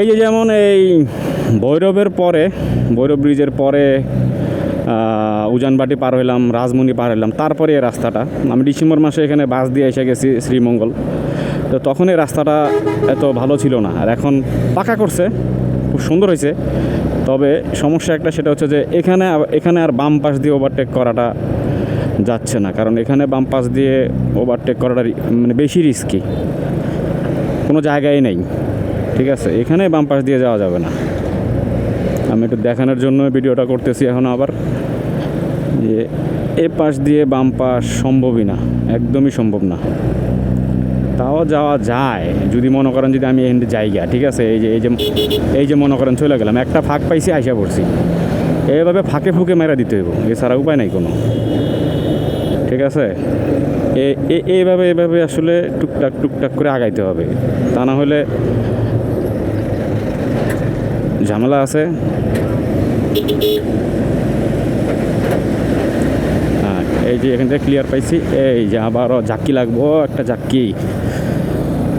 এই যে যেমন এই ভৈরবের পরে, ভৈরব ব্রিজের পরে উজানবাটি পার হইলাম, রাজমণি পার হইলাম, তারপরে এই রাস্তাটা। আমি ডিসেম্বর মাসে এখানে বাস দিয়ে এসে গেছি শ্রীমঙ্গল। তো তখন এই রাস্তাটা এত ভালো ছিল না। আর এখন পাকা করছে, খুব সুন্দর হয়েছে। তবে সমস্যা একটা সেটা হচ্ছে যে এখানে এখানে আর বাম পাশ দিয়ে ওভারটেক করাটা যাচ্ছে না। কারণ এখানে বাম পাশ দিয়ে ওভারটেক করাটা মানে বেশি রিস্কি কোনো জায়গায় নেই। ঠিক আছে, এখানে বাম পাশ দিয়ে যাওয়া যাবে না। আমি একটু দেখানোর জন্য ভিডিওটা করতেছি এখন আবার, যে এ পাশ দিয়ে বাম পাশ সম্ভবই না, একদমই সম্ভব না। তাও যাওয়া যায়, যদি মনে করেন যদি আমি এখান থেকে জায়গা, ঠিক আছে, এই যে এই যে এই যে মনে করেন চলে গেলাম, একটা ফাঁক পাইছি, আইসা পড়ছি। এইভাবে ফাঁকে ফুঁকে মেরা দিতে হইব, এছাড়া উপায় নাই কোনো। ঠিক আছে? এ- এইভাবে এইভাবে আসলে টুকটাক টুকটাক করে আগাইতে হবে। তা না হলে ঝামেলা আছে। হ্যাঁ এই যে এখান থেকে ক্লিয়ার পাইছি, এই যে আবারও জাক্কি লাগবো, একটা জাক্কি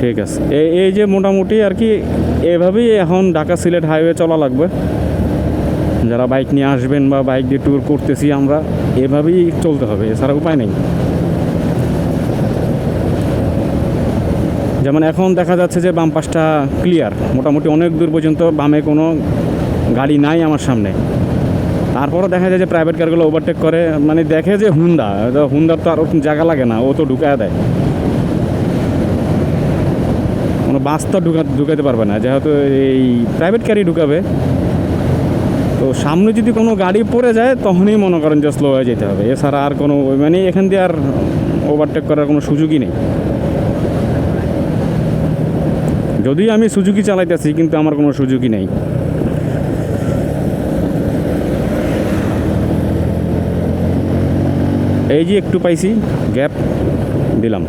ঠিক আছে, এই এই যে মোটামুটি আর কি, এভাবেই এখন ঢাকা সিলেট হাইওয়ে চলা লাগবে। যারা বাইক নিয়ে আসবেন বা বাইক দিয়ে ট্যুর করতেছি আমরা, এভাবেই চলতে হবে, এছাড়া উপায় নেই। যেমন এখন দেখা যাচ্ছে যে বাম পাশটা ক্লিয়ার মোটামুটি অনেক দূর পর্যন্ত বামে কোনো গাড়ি নাই আমার সামনে। তারপরও দেখা যায় যে প্রাইভেট কারগুলো ওভারটেক করে মানে দেখে যে হুন্ডা হুন্ডার তো আর জায়গা লাগে না, ও তো ঢুকায় দেয়। কোনো বাস তো ঢুকা, ঢুকাতে পারবে না, যেহেতু এই প্রাইভেট গাড়ি ঢুকাবে। তো সামনে যদি কোনো গাড়ি পড়ে যায়, তখনই মনে করেন যে স্লো হয়ে যেতে হবে। এছাড়া আর কোনো মানে এখান দিয়ে আর ওভারটেক করার কোনো সুযোগই নেই। যদিও আমি সুজুকি চালাইতেছি, কিন্তু আমার কোনো সুযোগই নেই। এই যে একটু পাইছি, গ্যাপ দিলাম।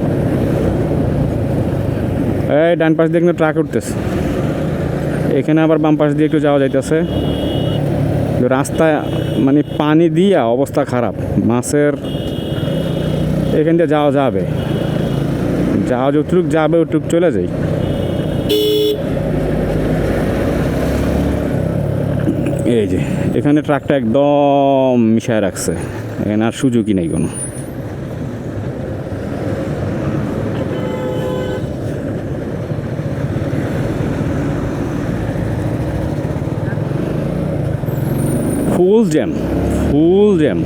এই ডান পাশ দিয়ে কিন্তু ট্রাক উঠতেছে। এখানে আবার বাম পাশ দিয়ে একটু যাওয়া যাইতেছে। রাস্তায় মানে পানি দিয়া অবস্থা খারাপ। মাছের এখান দিয়ে যাওয়া যাবে। যাওয়া যতটুক যাবে ওটুক চলে যাই। এই যে, এখানে ট্রাকটা একদম মিশায় রাখছে। এখানে আর সুযোগই নেই কোনো। Full jam full jam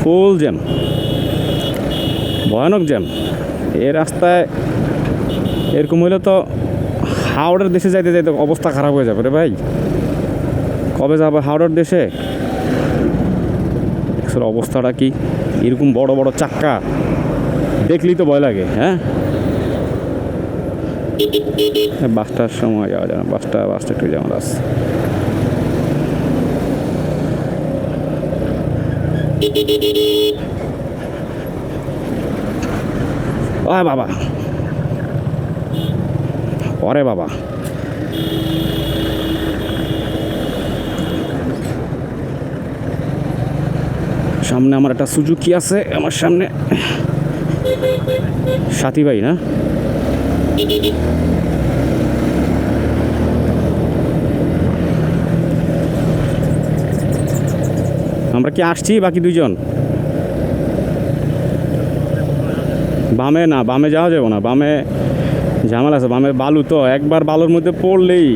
full jam ভয়ানক জ্যাম এই রাস্তায় এরকম হইলে তো হাওড়ার দেশে যাইতে যাইতে অবস্থা খারাপ হয়ে যাবে রে ভাই। কবে যাবে হাওড়ার দেশে? অবস্থাটা কি? এরকম বড় বড় চাক্কা দেখলেই তো ভয় লাগে হ্যাঁ? হ্যাঁ, বাসটার সময় যাওয়া না বাসটা বাসটা একটু যেমন আছে। ও বাবা। ওরে বাবা। সামনে আমার একটা সুজুকি আছে? আমার সামনে সাথী ভাই না? আমরা কি আসছি বাকি দুইজন? বামে না, বামে যাওয়া যাবে না, বামে ঝামেলা আছে, বামে বালু তো, একবার বালুর মধ্যে পড়লেই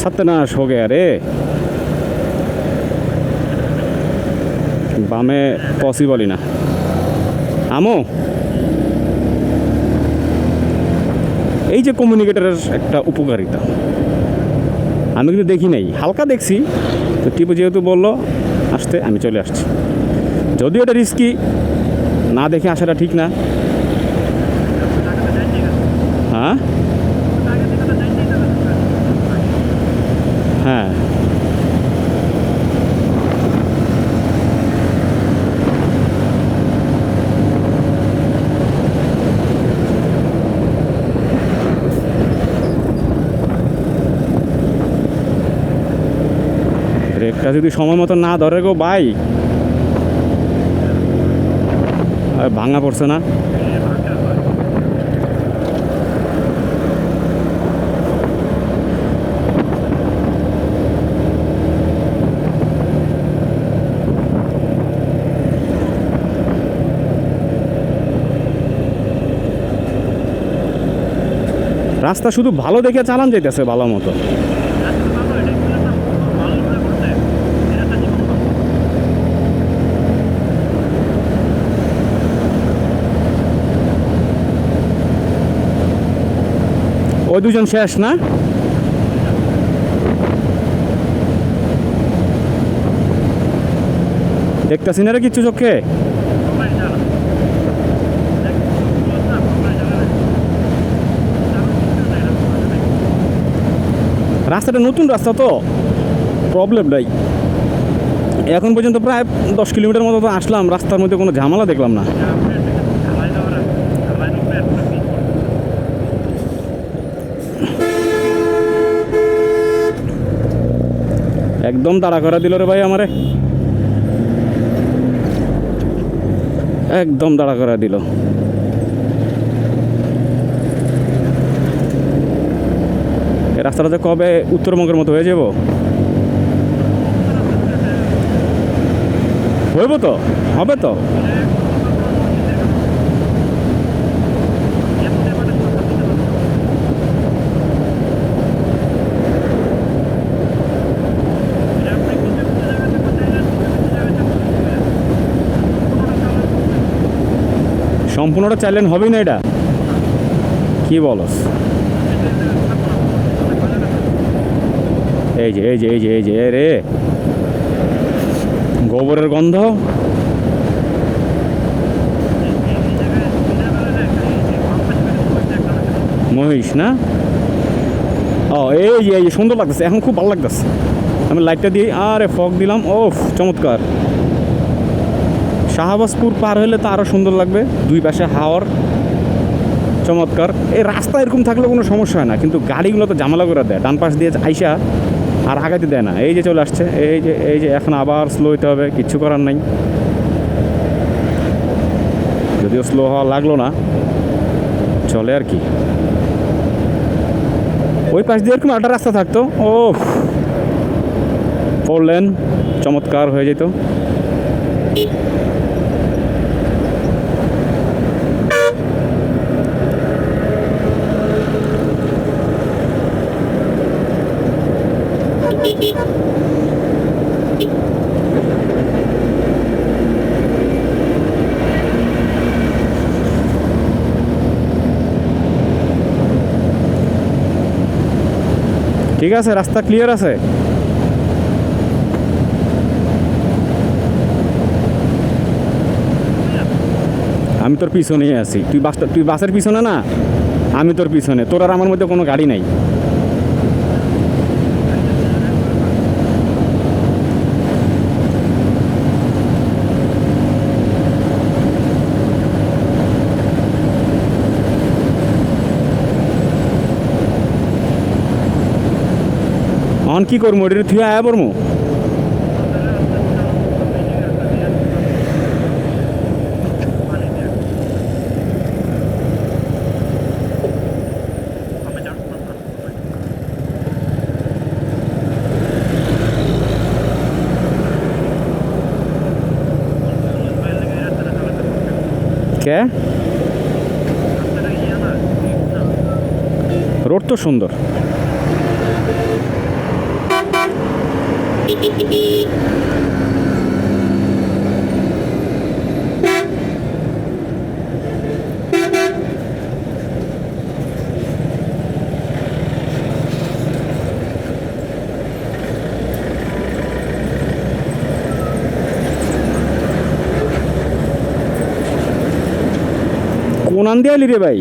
সত্যনাশ হো গেয়া আরে বামে পসিবলই না। আমো। এই যে কমিউনিকেটারের একটা উপকারিতা। আমি কিন্তু দেখি নাই, হালকা দেখছি, তো টিপু যেহেতু বলল, আসতে আমি চলে আসছি। যদিও এটা রিস্কি না দেখে আসাটা ঠিক না হ্যাঁ হ্যাঁ ব্রেকটা যদি সময় মতো না ধরে গো আর ভাঙা পড়ছে না। রাস্তা শুধু ভালো দেখে চালান যাইতেছে ভালো মতো। ওই দুজন শেষ, না? দেখতেছি না রে কিচ্ছু চোখে? রাস্তাটা নতুন রাস্তা তো। প্রবলেম নাই। এখন পর্যন্ত প্রায় দশ কিলোমিটার মতো তো আসলাম, রাস্তার মধ্যে কোনো ঝামেলা দেখলাম না। একদম দাঁড়া করা দিল রে ভাই আমারে। একদম দাঁড়া করা দিল। এই রাস্তাটাতে কবে উত্তরবঙ্গের মতো হয়ে যাব? হইব তো? হবে তো? সম্পূর্ণটা চাইলেন হবেই না এটা? কি বলস? এই যে এই যে এই যে এই যে রে। গোবরের গন্ধ? মহিষ না? ও, এই যে সুন্দর লাগতেছে, এখন খুব ভালো লাগতেছে। আমি লাইটটা দিয়ে, আরে ফগ দিলাম ও চমৎকার। শাহবাজপুর পার হলে তো আরও সুন্দর লাগবে। দুই পাশে হাওয়ার চমৎকার। এই রাস্তা এরকম থাকলে কোনো সমস্যা হয় না, কিন্তু গাড়িগুলো তো জামালা করে দেয়। ডান পাশ দিয়ে আইসা আর আগাতে দেয় না। এই যে চলে আসছে, এই যে এই যে এখন আবার স্লো হইতে হবে, কিচ্ছু করার নাই। যদিও স্লো হওয়া লাগল না, চলে আর কি। ওই পাশ দিয়ে এরকম একটা রাস্তা থাকতো ও ফোর লেন চমৎকার হয়ে যেত। ঠিক আছে, রাস্তা ক্লিয়ার আছে? আমি তোর পিছনেই আছি। তুই বাসটা তুই বাসের পিছনে না? আমি তোর পিছনে। তোর আর আমার মধ্যে কোনো গাড়ি নাই। কি করব? এটা তুই আয়া পড়মু কে? রোড তো সুন্দর। কোন আন দিয়ে আলি রে ভাই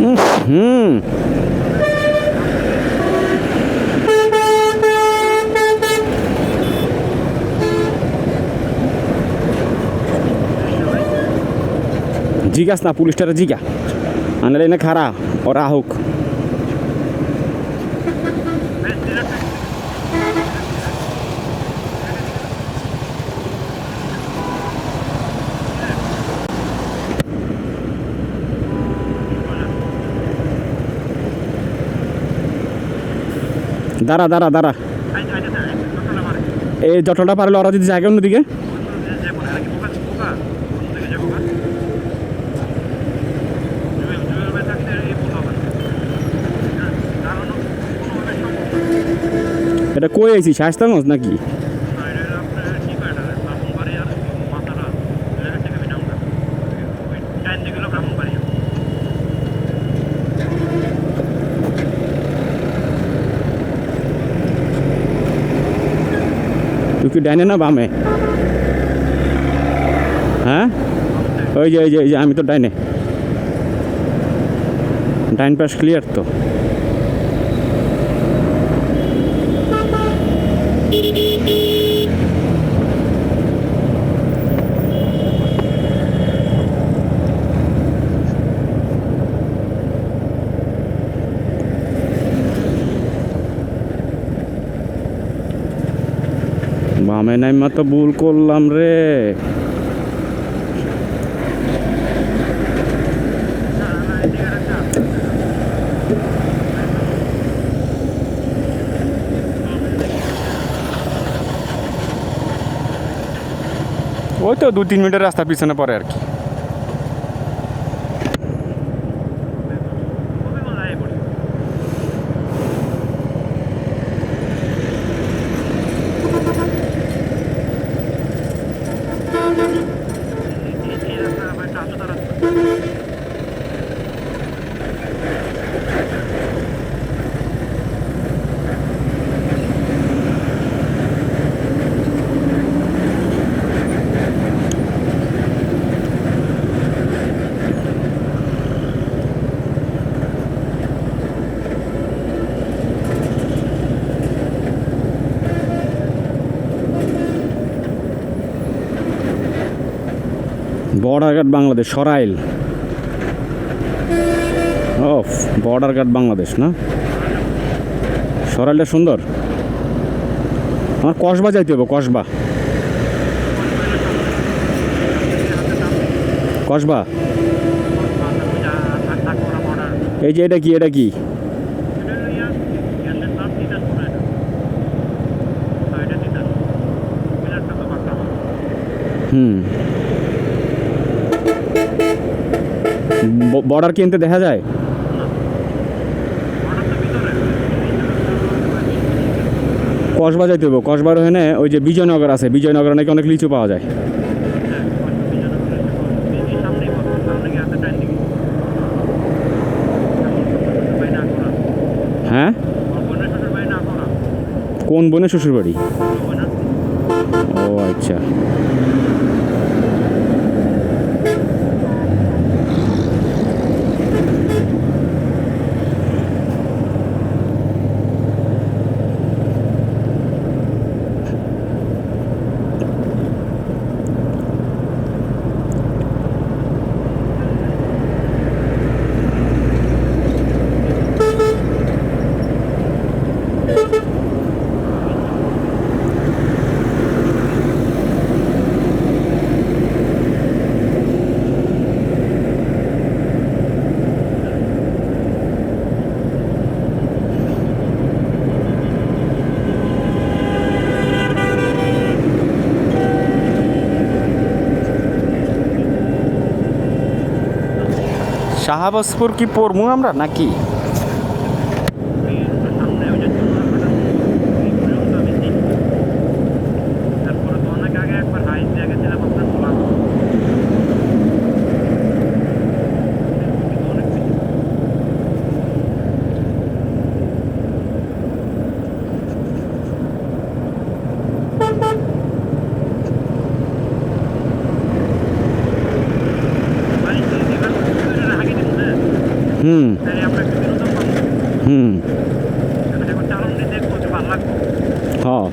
উম, হুম জিজ্ঞাস না, পুলিশটারে জিগা। আনলে এনে খারা ওরা হোক দাঁড়া দাঁড়া দাঁড়া। এই যতটা পারলে ওরা যদি জায়গা অন্যদিকে। এটা কই আইছি শাস্তাগঞ্জ নাকি? তুই ডাইনে না বামে? হ্যাঁ? ওই যে ওই যে আমি তো ডাইনে। ডাইন পাশ ক্লিয়ার তো। বামে তো ভুল করলাম রে। ওই তো দু তিন মিনিটের রাস্তা পিছনে পরে আর কি। Border guard Bangladesh, Sarail. ও বর্ডার গার্ড বাংলাদেশ না? সরাইলটা সুন্দর। আমার কসবা যাইতে হবে কসবা। কসবা। এই যে এটা কি এটা কি? হুম। বর্ডার কিনতে দেখা যায়? কসবা যাইতে হবে কসবার ওখানে ওই যে বিজয়নগর আছে, বিজয়নগরে নাকি অনেক লিচু পাওয়া যায়। হ্যাঁ? কোন বোনের শ্বশুর বাড়ি ও আচ্ছা। শাহাবাজপুর কি পড়ব আমরা নাকি হুম হুম হ্যাঁ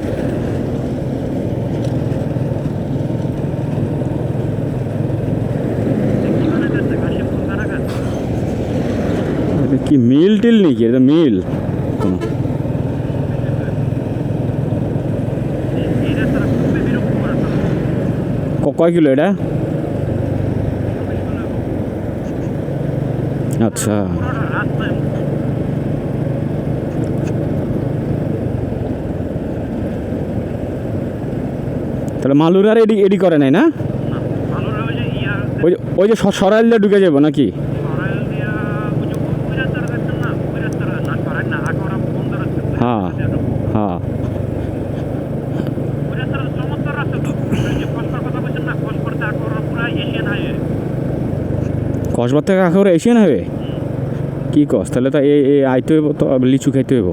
কি মিল টিল নাকি? এটা মিল। কোনো কয় কিলো এটা? আচ্ছা। তাহলে মালুর আর এডি এডি করে নাই না? ওই যে ওই যে স- সরাইলে ঢুকে যাব নাকি? এশিয়ান হাইওয়ে কসবার থেকে আখবর এসে না হবে কি কস? তাহলে তো এই আইতে হইব তো লিচু খাইতে হইব।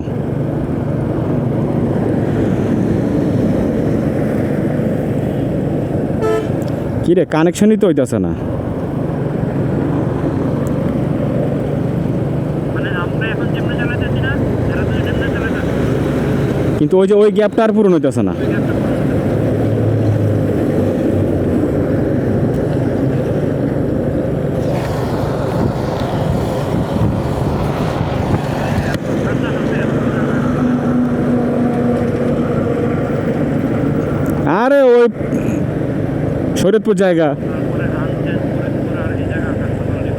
কি রে কানেকশনই তো হইতেছে না মানে আমরা এখন যেমনি চালাইতেছি না এরা তো যেমনি চালাইতেছে কিন্তু ওই যে ওই গ্যাপটা আর পূরণ হইতাছে না। আরে ওই শরীয়তপুর জায়গা তারপরে রান চেঞ্জ করে করে আর এই জায়গা হাসপাতাল নিব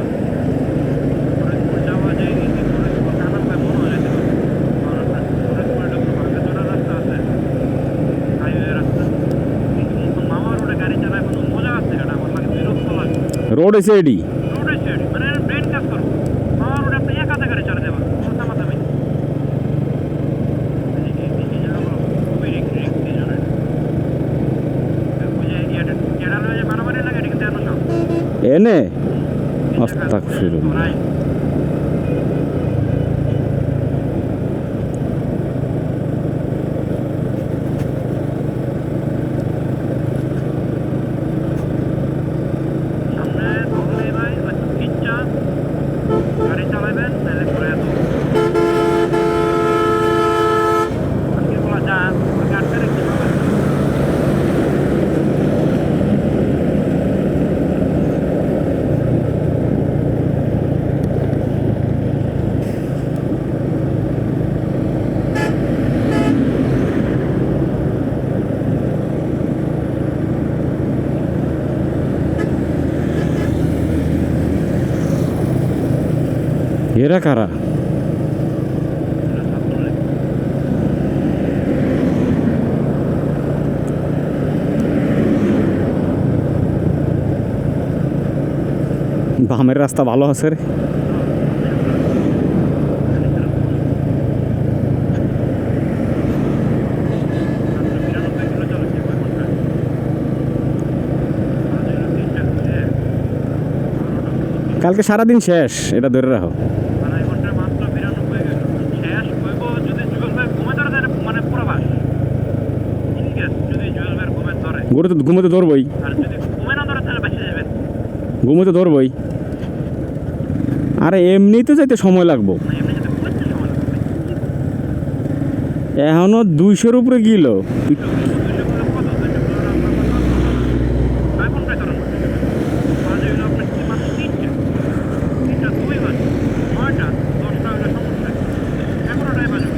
ফরিদপুর যাওয়া যায় এই যে ফরিদপুর কানাম পায় মনে হয় যেতে আর ফরিদপুর যখন ভাঙ্গাচোরা রাস্তা আছে হাইওয়ে রাস্তা কিন্তু মামা রোডে গাড়ি চালায় কোনো মজা আছে এটা আমার লাগে বিরক্ত লাগে রোড এসে এডি রোডে ছেড়ে মানে ব্রেন কাজ করব মামা রোডে আপনি এক হাতে গাড়ি চালাতে পারবেন কোনো থামাথামি এই এই- এই জায়গাগুলো খুবই রিস্ক রিস্ক এই জন্য ওই যে ইয়েটা কেডা লয়ে যে মারামারি লাগে এটা কিন্তু এত সব এনে? আস্তাক সামনে বললেই ভাই ইচ্ছা গাড়ি চালাবেন তাহলে করে এত আজকে বলা যা গাড়িতে রেখে পাবেন এরা কারা বামের রাস্তা ভালো আছে রে। কালকে সারাদিন শেষ এটা ধরে রাখো আড়াই ঘন্টায় মাত্র বিরানব্বই গেল শেষ হইব যদি জুয়েল ভাই ঘুমে ধরে তাহলে মানে পুরাবাস ঠিক আছে যদি জুয়েল ভাইয়ের ঘুমে ধরে গরু তো ঘুমোতে ধরবই। ঘুমোতে ধরবই। আরে এমনিতে যাইতে সময় লাগবে। এখনও দুইশোর উপরে গেল দুশো কিলো কত দুশো কিলো কয় ঘন্টায় ধরেন বাজে হইল আপনার কি মাত্র তিনটা তিনটা দুই বাজে নয়টা দশটা হইলে সমস্যা এগারোটায় বাজে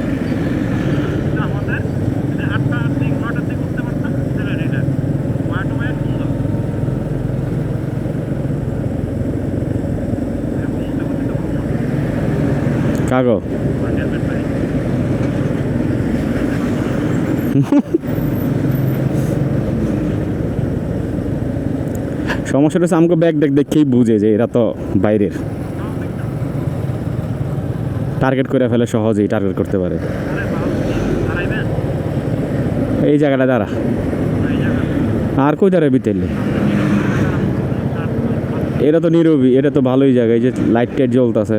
কিন্তু আমাদের যদি আটটার দিক নয়টার দিক উঠতে পারতাম তাহলে রেডা মায়া টমায়া সুন্দর এরকম উঠতে করতে তো পারব না কাগো হেলমেট পাই সমস্যাটা হচ্ছে আমাকে ব্যাগ দেখ, দেখেই বুঝে যে এরা তো বাইরের। টার্গেট করে ফেলে সহজেই টার্গেট করতে পারে। এই জায়গাটা দাঁড়া। আর কই দাঁড়াবি তাইলে এটা তো নিরবি এটা তো ভালোই জায়গা, এই যে লাইট টাইট জ্বলতেছে।